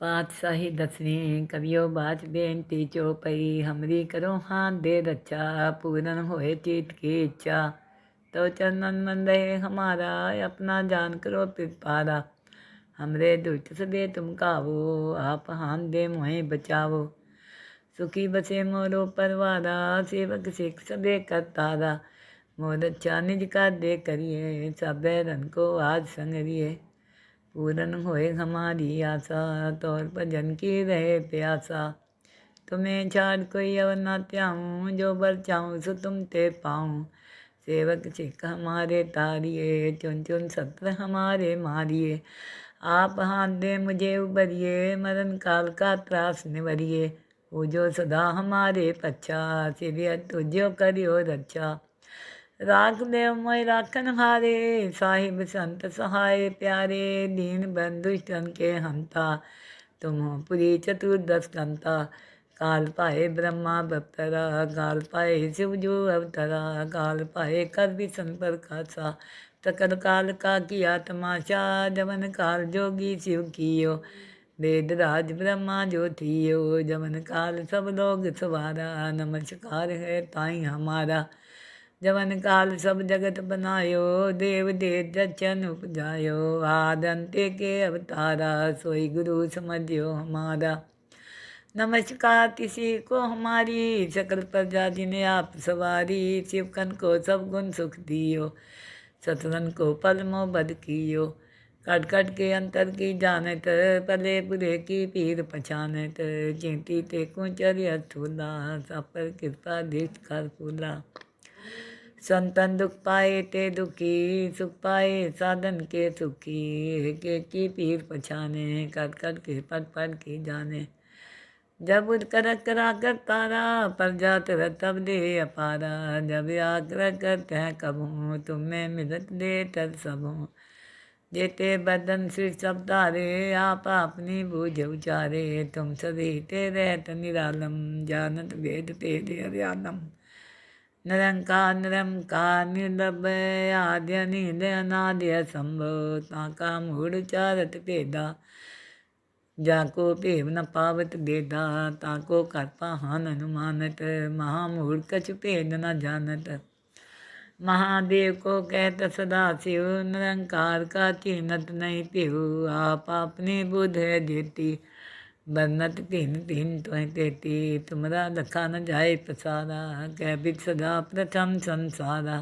पातशाही दसवीं कवियो बाच बेनती चौपई हमरी करो हाँ दे रच्चा पूरन होए चीत की इच्छा तो चरणन मन रहे हमारा अपना जान करो पिपारा हमरे दुष्ट सदे तुम कावो आप हान दे मोहे बचावो सुखी बसे मोरो परवारा सेवक सिख सदे करतारा मोर अच्छा निज का दे करिए सब रन को आज संगरिए पूरन होए हमारी आशा, तौर भजन की रहे प्यासा। तुम्हें छाड़ कोई अवर ना त्याऊँ जो बर चाहूँ सो तुम ते पाऊँ। सेवक सिख हमारे तारिए, चुन चुन सत्र हमारे मारिए। आप हाथ दे मुझे उबरिए, मरण काल का त्रास निवरिए। जो सदा हमारे पच्छा सिरिय तुझो करियो रक्षा। राख देव मोय राखन हारे, साहिब संत सहाय प्यारे, दीन बंधु बंधुष्टन के हंता, तुम पुरी चतुर्दश कंता काल पाए ब्रह्मा बप्तरा काल पाए शिव जो अवतरा काल पाए कर विष्ण पर खासा तकर काल का किया तमाशा जमन काल जोगी शिव कियो, वेद राज ब्रह्मा जो थियो जमन काल सब लोग सवारा, नमस्कार है ताई हमारा। जवन काल सब जगत बनायो, देव दे दर्शन उपजायो। आदंते के अवतारा, सोई गुरु समझियो हमारा। नमस्कार किसी को हमारी, सकल प्रजा ने आप सवारी शिवकन को सब गुण सुख दियो। सतवन को पल बद कियो। कट कट के अंतर की जानत, पले बुरे की पीर पछानत। चिंती ते कुंचर अथूला सब पर कृपा दृष्ट कर फूला। संतन दुख पाए ते दुखी, सुख पाए साधन के सुखी। के, की पीर पछाने कट कट के पट पट की जाने। जब कर करा कर तारा, पर जात तब दे अपारा। जब आग्रह करते हैं कब, तुम्हें मिलत दे तर सब। जेते बदन सिर सब तारे आप अपनी बूझ उचारे। तुम सदी ते रहत निरालम, जानत वेद तेरे हरियालम। निरंकार निरंकार निर्लभ आद्य नील अनाद्य संभव ताका मूढ़ चारत भेदा जाको भेव न पावत बेदा ताको कर पाहन अनुमानत महामूढ़ कछ भेद न जानत महादेव को कहत सदा शिव निरंकार का चिन्हत नहीं पिहु आप अपनी बुध है देती बरनत तीन तीन तो तेती तुमरा लखा न जाए पसारा कह बिद सदा प्रथम संसारा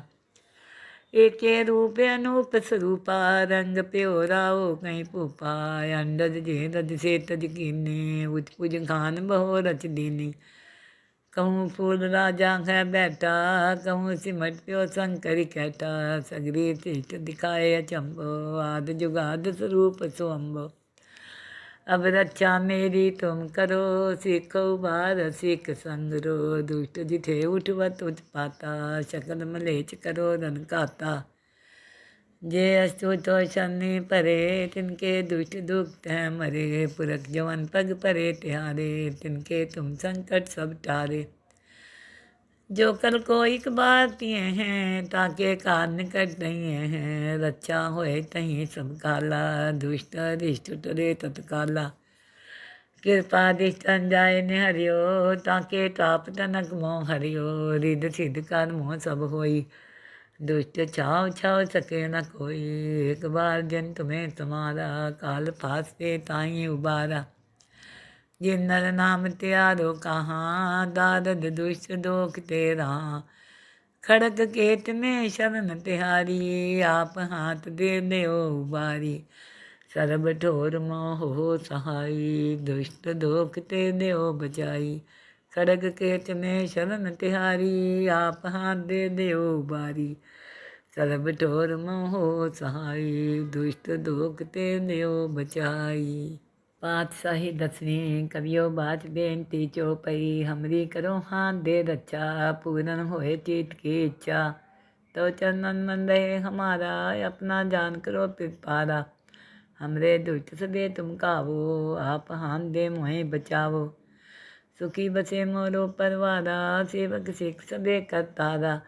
एक रूप अनूप स्वरूपा रंग प्योराओ कहीं भूपा अंडज जे रज से तज कीने उच पुज खान बहो रच दीनी कहूँ फूल राजा है बैठा कहूँ सिमट प्यो शंकर कैटा सगरी तिष्ट दिखाए अचंबो आद जुगाद स्वरूप स्वम्बो अब रक्षा मेरी तुम करो, सिख बार सीख संगरो, दुष्ट जिठे उठवत पाता शकल मलेच करो रन काता जे अस्तुतो शनि परे, तिनके दुष्ट दुख हैं मरे। पुरख जवन पग परे, तिहारे, तिनके तुम संकट सब टारे। जो कल को एक बार तिए हैं, ताके कार निकट नहीं हैं रक्षा होए तहीं सब काला दुष्ट रिष्ट टरे तत्काला। कृपा दिष्टन जाय ने हरियो ताके ताप तनक मोह हरियो, रिद सिद्ध कर मोह सब होई। दुष्ट छाव छाव सके न कोई, एक बार जन तुम्हें तुम्हारा, काल फास दे ताई उबारा। ਜੇ ਨਰ ਨਾਮ ਧਿਆਰੋ ਕਹਾ, ਦਾਦਦ ਦੁਸ਼ਟ ਦੋਖ ਤੇਰਾ। ਖੜਕ ਕੇਤ ਮੇ ਸ਼ਰਨ ਤਿਹਾਰੀ, ਆਪ ਹਾਥ ਦੇ ਦਿਓ ਬਾਰੀ ਸਰਬ ਠੋਰ ਮੋਹ ਸਹਾਈ, ਦੁਸ਼ਟ ਦੋਖ ਤੇ ਦਿਓ ਬਚਾਈ। ਖੜਕ ਕੇਤ ਮੇ ਸ਼ਰਨ ਤਿਹਾਰੀ, ਆਪ ਹਾਥ ਦੇ ਦਿਓ ਬਾਰੀ ਸਰਬ ਠੋਰ ਮੋਹ ਸਹਾਈ, ਦੁਸ਼ਟ ਦੋਖ ਤੇ ਦਿਓ ਬਚਾਈ। पातशाही दसवीं कवियो बाच बेनती चौपई हमरी करो हाथ दे रक्षा पूरन होए चीत की इच्छा। तो चरणन मन रहे हमारा, अपना जान करो पिपारा। हमरे दुष्ट सदे तुम कावो, आप हान दे मोहे बचावो। सुखी बसे मोरो परवारा, सेवक सिख सदे करतारा।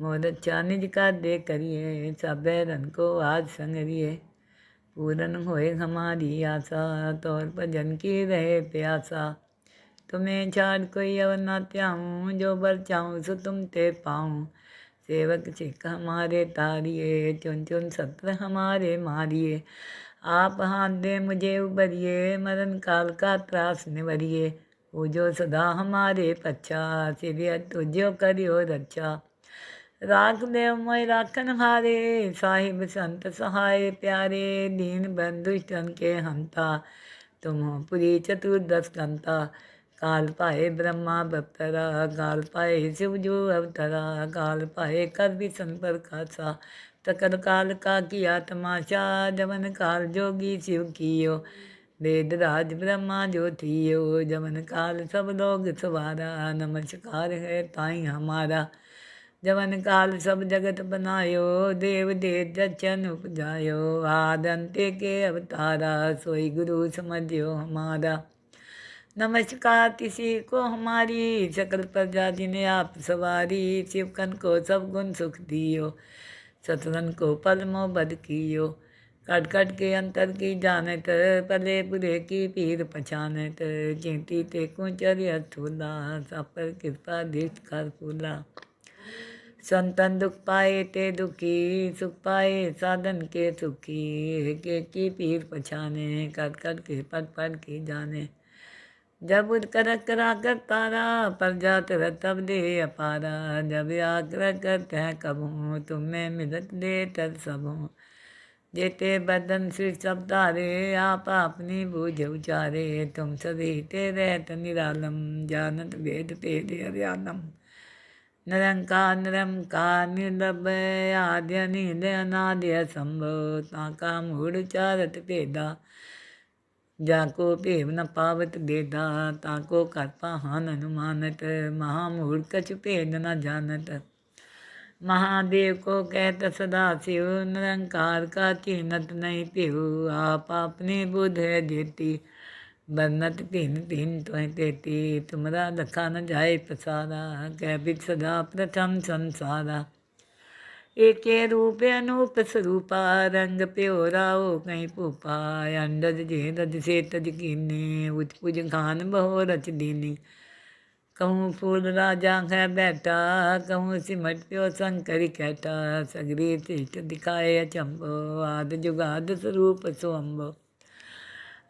मोर अच्छा निज का दे करिए, सब रन को आज संगरिए। पूरन होए हमारी आशा, तौर भजन की रहे प्यासा। तुम्हें छाड़ कोई अवर ना त्याऊँ, जो बर चाहूँ सो तुम ते पाऊँ। सेवक सिख हमारे तारिए, चुन चुन सत्र हमारे मारिए। आप हाथ दे मुझे उबरिए, मरण काल का त्रास निवरिए। वो जो सदा हमारे पच्छा सिरिय तुझो करियो रक्षा। राख देव मोय राखन हारे साहिब संत सहाय प्यारे, दीन बंधुष्टन के हंता, तुम पुरी चतुर्दश कंता काल पाए ब्रह्मा बप्तरा, काल पाए शिव जो अवतरा, काल पाए कर भी संपर तकर काल का किया तमाशा जमन काल जोगी शिव कियो। वेद राज ब्रह्मा जो थियो, जवन काल सब लोग सवारा। नमस्कार है ताई हमारा। जवन काल सब जगत बनायो, देव देव जचन उपजायो। आदंते के अवतारा, सोई गुरु समझियो हमारा। नमस्कार, किसी को हमारी सकल प्रजा ने आप सवारी शिवकन को सब गुण सुख दियो सतरन को पल मोहब्बत कियो। कट कट के अंतर की जानत, पले बुरे की पीर पछानत चिंती ते कुचर थूला सापर कृपा दृष्ट कर फूला। संतन दुख पाए ते दुखी, सुख पाए साधन के सुखी। के की पीर पछाने कर कर के पट पट की जाने। जब कर करा कर तारा, पर जात तब दे अपारा। जब आग्रह करते हैं कब, तुम्हें मिलत दे तर सब। जेते बदन श्री सब तारे आप अपनी बूझ उचारे। तुम सदी ते रहत निरालम, जानत वेद भेद हरियाणम निरंकार निरंकार निर्लभ आद्य नील अनाद्य संभव ताका मूढ़ चारत भेदा जाको भेव न पावत बेदा ताको कर पाहन अनुमानत महामूढ़ कछ भेद न जानत महादेव को कहत सदा शिव निरंकार का चिन्हत नहीं पिहु आप अपनी बुध है जेती बरनत तीन तीन तो तेती तुमरा रखा न जाए पसारा कह बिच सदा प्रथम संसारा एक रूप अनूप स्वरूपा रंग प्योराओ कहीं भूपा अंडज जे रज से तज कीने उच पुज खान बहो रच दीनी कहूँ फूल राजा है बैठा कहूँ सिमट प्यो शंकर कैटा सगरी तिष्ट दिखाए अचंबो आद जुगाद स्वरूप सो सोम्बो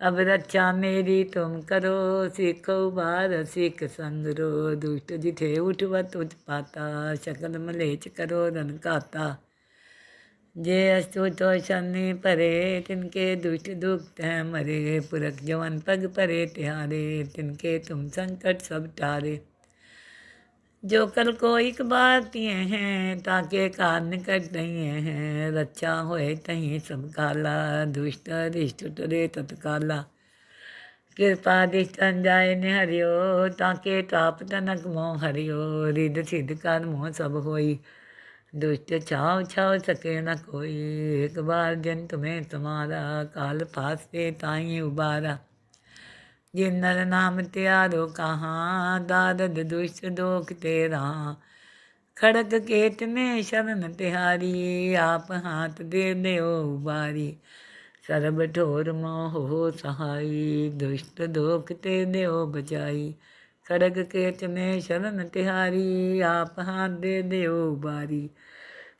अब रक्षा मेरी तुम करो, सिख बार सिख संग रो दुष्ट जिठे उठवत पाता, शकल मलेच करो रन काता जे अस्तु तो शनि परे, तिनके दुष्ट दुख हैं मरे, पुरख जवन पग परे, तिहारे, तिनके तुम संकट सब टारे। जो कल को एक बार तिए हैं, ताके कान निकट नहीं हैं। रक्षा होए तहीं सब काला दुष्ट रिष्ट टरे तत्काला। कृपा दिष्टन जाय ने हरियो ताके ताप तनक मोह हरियो। रिद सिद्ध कर मोह सब होई। दुष्ट छाव छाव सके न कोई। एक बार जन तुम्हें तुम्हारा, काल फास पे ताई उबारा। जिन नर नाम त्यारो कहाँ दादद दुष्ट दोख तेरा खड़क केत में शरण तिहारी आप हाथ दे दे बारी सरब ठोर मोह हो सहाई दुष्ट दोख ते दे बचाई खड़ग केत में शरण तिहारी आप हाथ दे दे बारी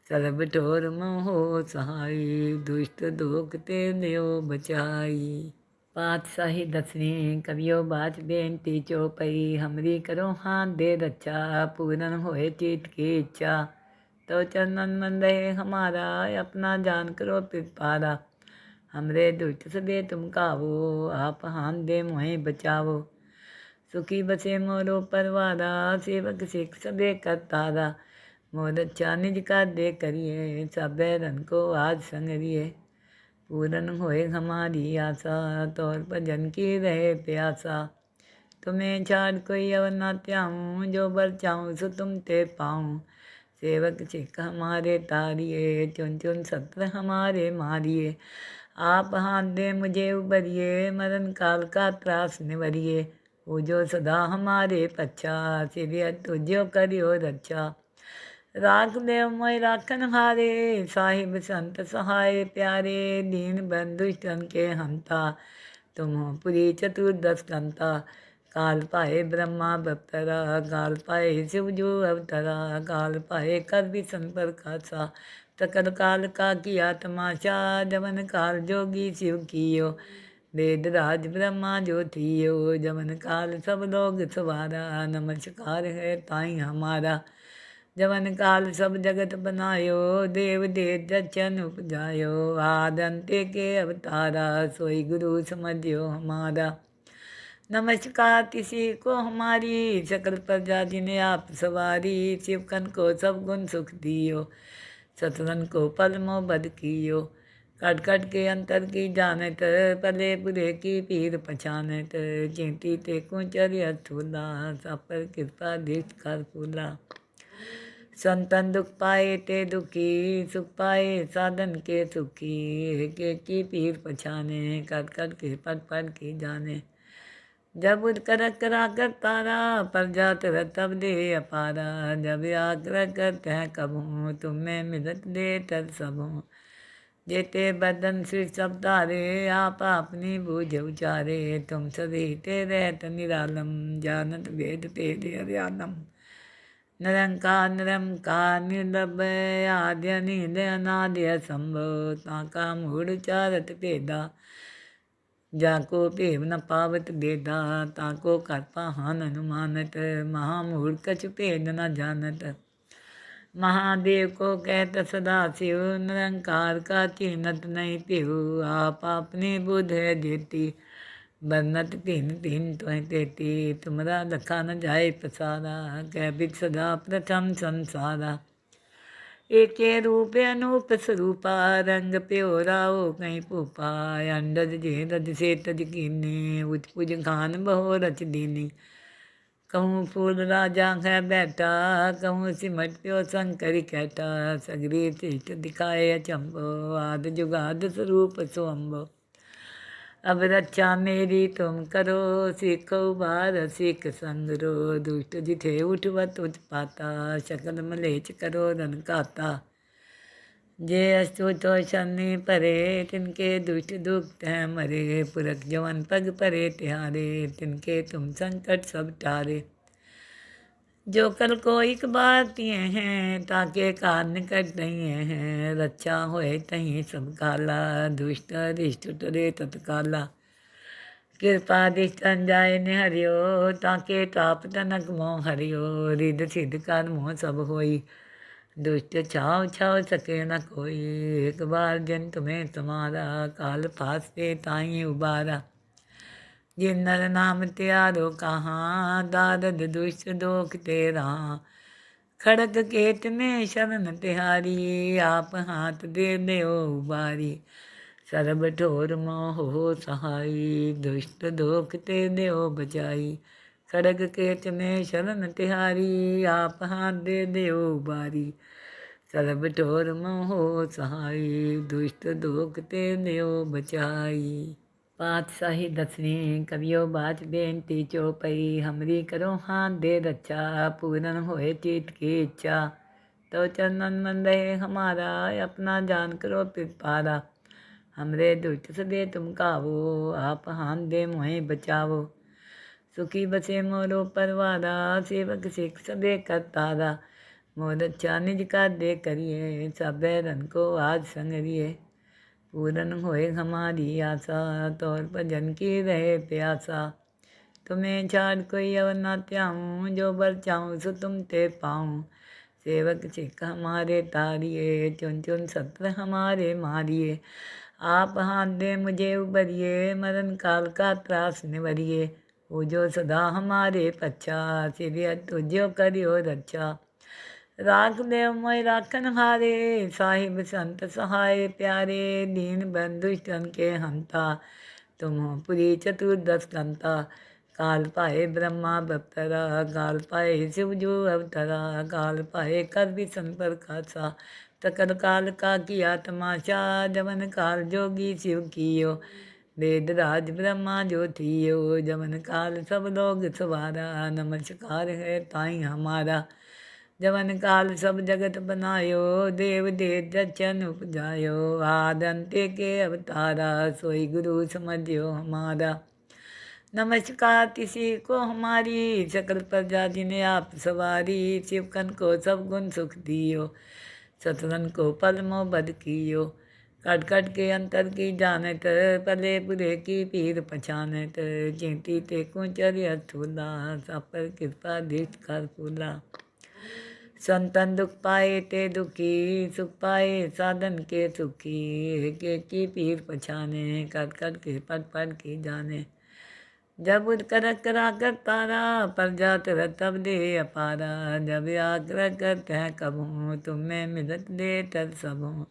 सरब ठोर मोह सहाई दुष्ट दोख ते दे बचाई पातशाही दसवीं, कवियो बात बेनती चौपई। हमरी करो हाथ दे रक्षा पूरन होए चीत की इच्छा। तो चंदन मन रहे हमारा, अपना जान करो पिपारा। हमरे दुष्ट सदे तुम कावो, आप हाथ दे मोहे बचावो। सुखी बसे मोरो परवारा, सेवक सिख सदे करतारा। मोर अच्छा निज का दे करिए, सब रन को आज संगरिए। पूरन होए हमारी आशा, तौर पर जन की रहे प्यासा। तुम्हें छाड़ कोई अवर ना त्याऊँ जो बर चाहूँ सो तुम ते पाऊँ। सेवक सिख हमारे तारिए, चुन चुन सत्र हमारे मारिए। आप हाथ दे मुझे उबरिए, मरण काल का त्रास निवरिए। वो जो सदा हमारे पच्छा सिरिय तुझो करियो रक्षा। राख देव मोय राखन हारे साहिब संत सहाय प्यारे, दीन बंधुष्टन के हंता, तुम हो पुरी चतुर्दश कंता। काल पाए ब्रह्मा बप्तरा, काल पाए शिव जो अवतरा, काल पाए कर विसन पर खासा तकर काल का किया तमाशा जमन काल जोगी शिव कियो। वेद राज ब्रह्मा जो थियो जमन काल सब लोग सवारा। नमस्कार है ताई हमारा। जवन काल सब जगत बनायो, देव देव जचन उपजायो। आदंते के अवतारा, सोई गुरु समझियो हमारा। नमस्कार किसी को हमारी, सकल प्रजा ने आप सवारी शिवकन को सब गुण सुख दियो सतवन को पल बद कियो। कट कट के अंतर की जानत, पले बुरे की पीर पछानत चिंती ते कुचर अथूला सब पर कृपा दृष्ट कर फूला। संतन दुख पाए ते दुखी, सुख पाए साधन के सुखी। के, की पीर पछाने, कर कर के पट पट की जाने। जब कर, करा, कर तारा, पर जात तब दे अपारा। जब आग्रह करते हैं कब, तुम्हें मिलत दे तर सब। जेते बदन सिर सब तारे आप अपनी बूझ उचारे। तुम सदी ते रहत निरालम, जानत वेद तेरे हरियालम। निरंकार निरंकार निर्लभ आद्य नील अनाद्य संभव ताका मूढ़ चारत भेदा जाको भेव न पावत बेदा ताको कर पाहन अनुमानत महामूढ़ कछ भेद न जानत महादेव को कहत सदा शिव निरंकार का चिन्हत नहीं पिहु आप अपनी बुध है देती बरनत तीन तीन त्वं तेती तुमरा लखा न जाए पसारा कह बिद सदा प्रथम संसारा एके रूप अनूप स्वरूपा रंग प्योराओ कहीं भूपा अंडज जे रज से तज कीने उच पुज खान बहो रच दीनी कहूँ फूल राजा है बैठा कहूँ सिमट प्यो शंकर कैटा सगरी चिष्ट दिखाए अचंबो आद जुगाद स्वरूप सोअम्बो अब रक्षा मेरी तुम करो सीखो बार सीख संग रो दुष्ट जिथे उठवत पाता शकल मलेच करो रन काता जे अस्तु तो शनि परे तिनके दुष्ट दुख हैं मरे पुरख जवन पग परे तिहारे तिनके तुम संकट सब टारे जो कल को एक बार दिए हैं, ताके कार निकट नहीं हैं रक्षा होए तहीं सब काला दुष्ट रिष्ट टरे तत्काला। कृपा दिष्टन जाय ने हरियो ताके ताप तनक मोह हरियो, रिद सिद्ध कर मोह सब होई। दुष्ट छाव छाव सके न कोई, एक बार जन तुम्हें तुम्हारा काल पास से ताई उबारा। जिन नर नाम त्यारो कहाँ दारद दुष्ट दोख तेरा खड़क केत में शरण तिहारी आप हाथ दे दे ओ उबारी सरब ठोर मोह हो सहाई दुष्ट दोख ते दे ओ बचाई खड़ग केत में शरण तिहारी आप हाथ दे दे ओ उबारी सरब ठोर मोह हो सहाई दुष्ट दोख ते दे ओ बचाई पातशाही दसवीं कवियो बात बेनती चौपई हमरी करो हाथ दे रक्षा पूरन होए चीत की इच्छा तो चंदन मन रहे हमारा अपना जान करो पिपारा हमरे दुष्ट सदे तुम कावो आप हाथ दे मोहे बचावो सुखी बसे मोरो परवारा सेवक सिख सदे करतारा मोर अच्छा निज का दे करिए सब रन को आज संगरिए पूरन होए हमारी आशा, तौर भजन की रहे प्यासा। तुम्हें छाड़ कोई अवर न त्याऊँ जो बर चाहूँ सो तुम ते पाऊँ। सेवक सिख हमारे तारिए, चुन चुन सत्र हमारे मारिए। आप हाथ दे मुझे उबरिए, मरण काल का त्रास निवरिए। वो जो सदा हमारे पच्छा सिरिय तुझो करियो रक्षा। राख देव मोय राखन हारे साहिब संत सहाय प्यारे, दीन बंधुष्टन के हंता। तुम पुरी चतुर्दश कंता काल पाए ब्रह्मा बप्तरा काल पाए शिव जो अवतरा काल पाए कर विसन पर खासा। तकर काल का किया तमाशा जमन काल जोगी शिव कियो। वेद राज ब्रह्मा जो थियो जवन काल सब लोग सवारा, नमस्कार है ताई हमारा। जवन काल सब जगत बनायो, देव देव दर्शन उपजायो। आदंते के अवतारा, सोई गुरु समझियो हमारा। नमस्कार किसी को हमारी, सकल प्रजा जिन्हें आप सवारी शिवकन को सब गुण सुख दियो। सतरन को पल मोह बद कियो। कट कट के अंतर की जानत, पले बुरे की पीर पछानत। चिंती ते कुंचर थूला सापर कृपा दृष्ट कर फूला। संतन दुख पाए ते दुखी, सुख पाए साधन के सुखी। के की पीर पछाने, कर कट के पट पट की जाने। जब कर करा कर तारा, पर जात तब दे अपारा। जब आग्रह करते हैं कब, तुम्हें मिलत दे तर सब।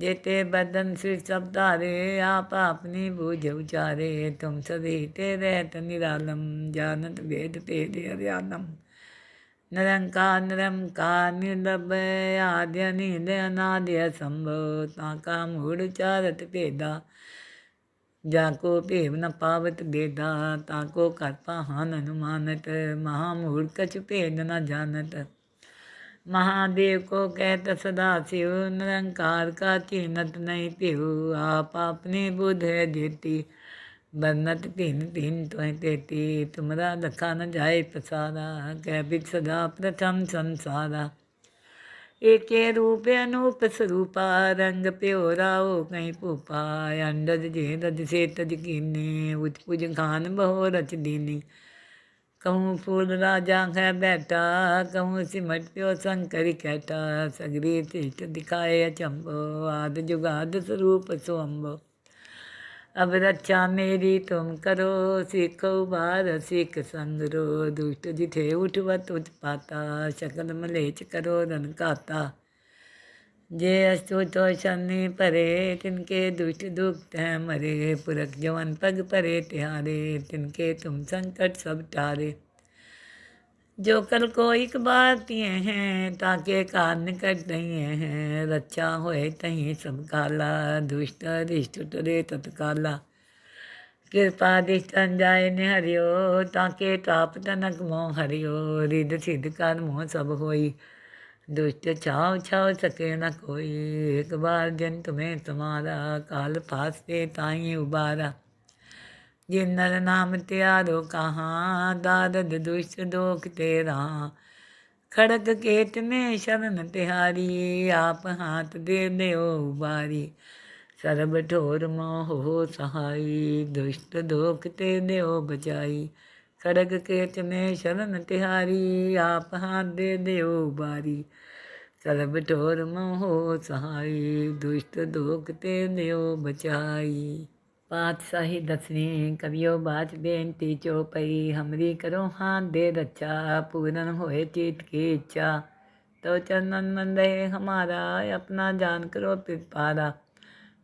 जेते बदन सिर सब तारे आप अपनी बूझ उचारे। तुम सदी ते रहत निरालम, जानत वेद भेद हरियालम निरंकार निरंकार निर्लभ आद्य नील अनाद्य संभव ताका मूढ़ चारत भेदा जाको भेव न पावत बेदा ताको कर हान अनुमानत महामूढ़ कछ भेद न जानत महादेव को कहत सदा शिव निरंकार का चिन्हत नहीं पिहु आप अपनी बुध है देती बरनत तीन तीन तो तेती तुमरा लखा न जाए पसारा कह बिच सदा प्रथम संसारा एके रूप अनूप स्वरूपा रंग प्योराओ कहीं पूपा अंडज जे रज से तज कीने उच पुज खान बहो रच दीनी कहूँ फूल राजा है बैठा कहूँ सिमट प्यो शंकर कैटा सगरी तिष्ट दिखाए अचंबो आद जुगाद स्वरूप स्वम्बो अब रक्षा मेरी तुम करो, सिख बार सिख संग रो दुष्ट जिथे उठवत पाता, शकल मलेच करो रन काता। जे अस्तु तो शनि परे, तिनके दुष्ट दुख हैं मरे। पुरख जवन पग परे, तिहारे, तिनके तुम संकट सब टारे। जो कल को एक बार तिए हैं, ताके कान निकट नहीं हैं रक्षा होए तहीं सब काला दुष्ट रिष्ट टरे तत्काला। कृपा दिष्टन जाय ने हरियो ताके ताप तनक मोह हरियो, रिद सिद्ध कर मोह सब होई। दुष्ट छाव छाव सके न कोई, एक बार जन तुम्हें तुम्हारा काल फासते ताई उबारा। ਜਿਨ ਨਰ ਨਾਮ ਧਿਆਰੋ ਕਹਾ, ਦਾਦਦ ਦੁਸ਼ਟ ਦੋਖ ਤੇਰਾ। ਖੜਕ ਕੇਤ ਮੇ ਸ਼ਰਨ ਤਿਹਾਰੀ, ਆਪ ਹਾਥ ਦੇ ਦਿਓ ਉਬਾਰੀ ਸਰਬ ਠੋਰ ਮੋਹ ਸਹਾਈ, ਦੁਸ਼ਟ ਦੋਖ ਤੇ ਦਿਓ ਬਚਾਈ। ਖੜਕ ਕੇਤ ਮੇ ਸ਼ਰਨ ਤਿਹਾਰੀ, ਆਪ ਹਾਥ ਦੇ ਦਿਓ ਉਬਾਰੀ ਸਰਬ ਠੋਰ ਮੋਹ ਸਹਾਈ, ਦੁਸ਼ਟ ਦੋਖ ਤੇ ਦਿਓ ਬਚਾਈ। पातशाही दसवीं कवियो बाच बेनती चौपई हमरी करो हाथ दे रचा, पूरन होए चीत की इच्छा। तो चंदन मन रहे हमारा, अपना जान करो पिपारा।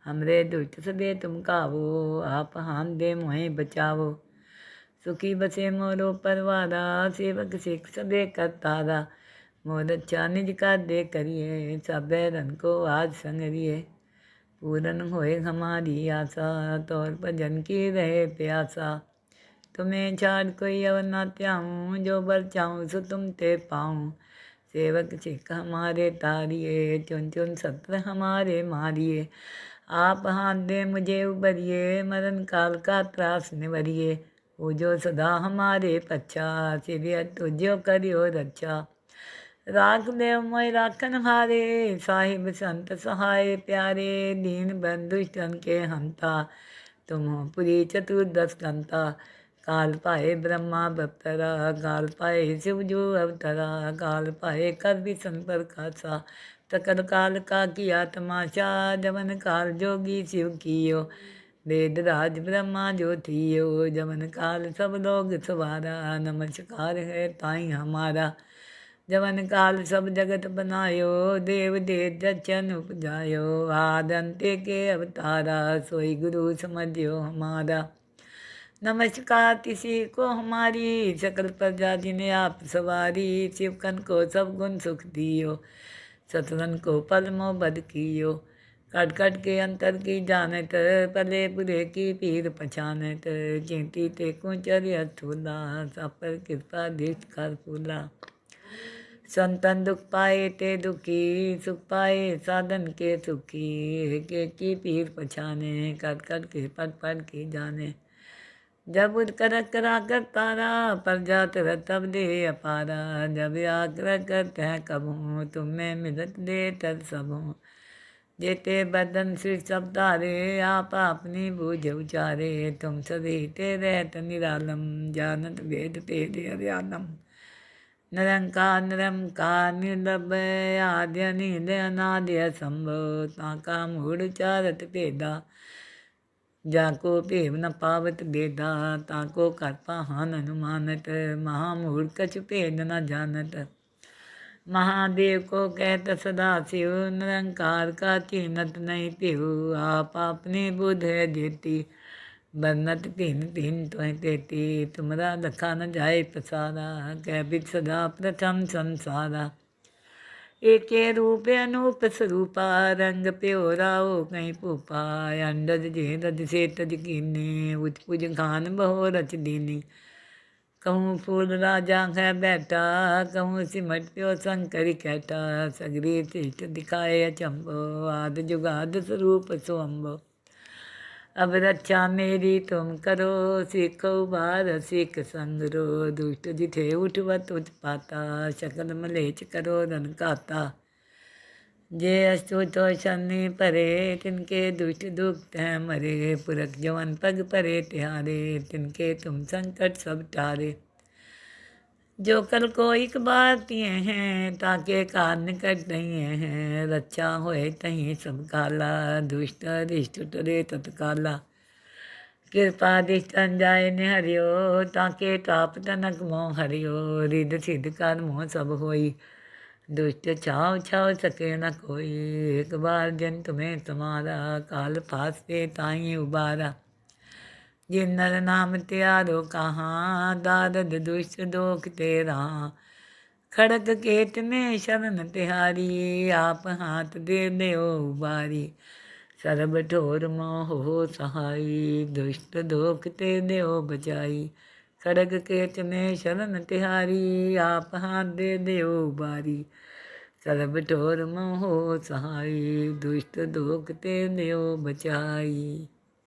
हमरे दुष्ट सदे तुम कावो, आप हान दे मोहे बचावो। सुखी बसे मोरो परवारा, सेवक सिख सदे कर तारा मोर अच्छा निज का दे करिए, सब रन को आज संगरिए। पूरन होए हमारी आशा, तौर भजन की रहे प्यासा। तुम्हें छाड़ कोई अवर ना त्याऊँ, जो बर चाहूँ सो तुम ते पाऊँ। सेवक सिख हमारे तारिए, चुन चुन सत्र हमारे मारिए। आप हाथ दे मुझे उबरिए, मरण काल का त्रास निवरिए। वो जो सदा हमारे पच्छा सिरिय तुझो करियो रक्षा। राख देव मोय राखन हारे साहिब संत सहाय प्यारे, दीन बंधुष्टन के हंता, तुम पुरी चतुर्दश कंता। काल पाए ब्रह्मा बप्तरा, काल पाए शिव जो अवतरा, काल पाए कर भी संपर खासा। सकल काल का किया तमाशा, जवन काल जोगी शिव कियो। वेद राज ब्रह्मा जो थियो, जवन काल सब लोग सवारा। नमस्कार है ताई हमारा। जवन काल सब जगत बनायो देव देव दर्शन उपजायो आदंते के अवतारा सोई गुरु समझियो हमारा नमस्कार किसी को हमारी सकल प्रजा ने आप सवारी शिवकन को सब गुण सुख दियो सतरन को पल मोह बद कियो कट कट के अंतर की जानत पले बुरे की पीर पछानत चिंती ते कुंचर थूला सापर कृपा दृष्ट कर फूला संतन दुख पाए ते दुखी, सुख पाए साधन के सुखी। के की पीर पछाने, कर कर के पद पद की जाने। जब उद कर करा कर तारा, पर जात तब दे अपारा। जब आग्रह करते हैं कब, तुम्हें मिलत दे तब सब। जेते बदन सिर सब तारे आप अपनी बूझ उचारे। तुम सदी ते रहत निरालम, जानत वेद पेद हरियालम निरंकार निरंकार निर्लभ आद्य नील अनाद्य संभव ताका मूढ़ चारत भेदा जाको भेव न पावत बेदा ताको कर पाहन अनुमानत महामूढ़ कछ भेद न जानत महादेव को कहत सदा शिव निरंकार का चिन्हत नहीं पिहु आप अपनी बुध है जेती बरनत तीन तीन तो तेती तुमरा दखा न जाए पसारा कह बित सदा प्रथम संसारा एक रूप अनूप स्वरूपा रंग प्योराओ कहीं भूपा अंडज जे रज से तज कीने उच खान बहो रच दीनी कहूँ फूल राजा है बैठा कहूँ सिमट प्यो शंकर कैटा सगरी तिष्ट दिखाए अचंबो आद जुगाद स्वरूप सो सोअम्बो अब रक्षा मेरी तुम करो, सिख बार संग रो दुष्ट जिथे उठवत पाता। शकल मलेच करो रन काता जे अस्तु तो शनि परे, तिनके दुष्ट दुख हैं मरे। पुरख जवन पग परे, तिहारे, तिनके तुम संकट सब टारे। जो कल को एक बार तिए हैं, ताके कान निकट नहीं हैं। रक्षा होए तहीं सब काला दुष्ट रिष्ट टरे तत्काला। कृपा दिष्टन जाय ने हरियो ताके ताप तनक मोह हरियो। रिद सिद्ध कर मोह सब होई। दुष्ट छाव छाव सके न कोई। एक बार जन तुम्हें तुम्हारा, काल फास पे ताई उबारा। जिन नर नाम त्यारो कहाँ दादद दुष्ट दोख तेरा खड़क केत में शरण तिहारी आप हाथ दे दो उबारी सरब ठोर मोह हो सहाई दुष्ट दोख ते दो बचाई खड़ग केत में शरण तिहारी आप हाथ दे दो उबारी सरब ठोर मोह हो सहाई दुष्ट दोख ते दो बचाई